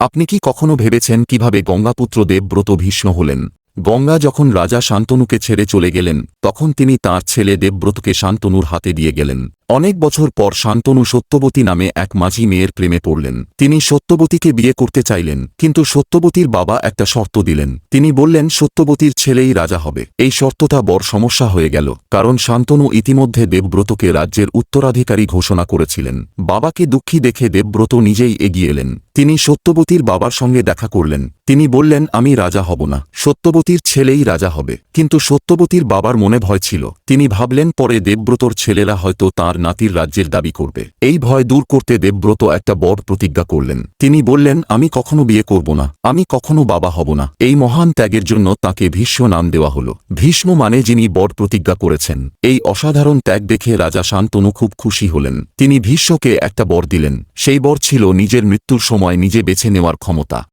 আপনি কি কখনো ভেবেছেন কীভাবে গঙ্গাপুত্র দেবব্রত ভীষ্ম হলেন? গঙ্গা যখন রাজা শান্তনুকে ছেড়ে চলে গেলেন, তখন তিনি তার ছেলে দেবব্রতকে শান্তনুর হাতে দিয়ে গেলেন। অনেক বছর পর শান্তনু সত্যবতী নামে এক মাঝি মেয়ের প্রেমে পড়লেন। তিনি সত্যবতীকে বিয়ে করতে চাইলেন, কিন্তু সত্যবতীর বাবা একটা শর্ত দিলেন। তিনি বললেন, সত্যবতীর ছেলেই রাজা হবে। এই শর্তটা বড় সমস্যা হয়ে গেল, কারণ শান্তনু ইতিমধ্যে দেবব্রতকে রাজ্যের উত্তরাধিকারী ঘোষণা করেছিলেন। বাবাকে দুঃখী দেখে দেবব্রত নিজেই এগিয়ে এলেন। তিনি সত্যবতীর বাবার সঙ্গে দেখা করলেন। তিনি বললেন, আমি রাজা হব না। সত্যবতীর ছেলেই রাজা হবে। কিন্তু সত্যবতীর বাবার মনে ভয় ছিল। তিনি ভাবলেন, পরে দেবব্রতর ছেলেরা হয়তো তার নাতির রাজ্যের দাবি করবে। এই ভয় দূর করতে দেবব্রত একটা বড় প্রতিজ্ঞা করলেন। তিনি বললেন, আমি কখনো বিয়ে করব না। আমি কখনো বাবা হব না। এই মহান ত্যাগের জন্য তাকে ভীষ্ম নাম দেওয়া হল। ভীষ্ম মানে যিনি বড় প্রতিজ্ঞা করেছেন। এই অসাধারণ ত্যাগ দেখে রাজা শান্তনু খুব খুশি হলেন। তিনি ভীষ্মকে একটা বর দিলেন। সেই বর ছিল নিজের মৃত্যুর সময় নিজে বেছে নেওয়ার ক্ষমতা।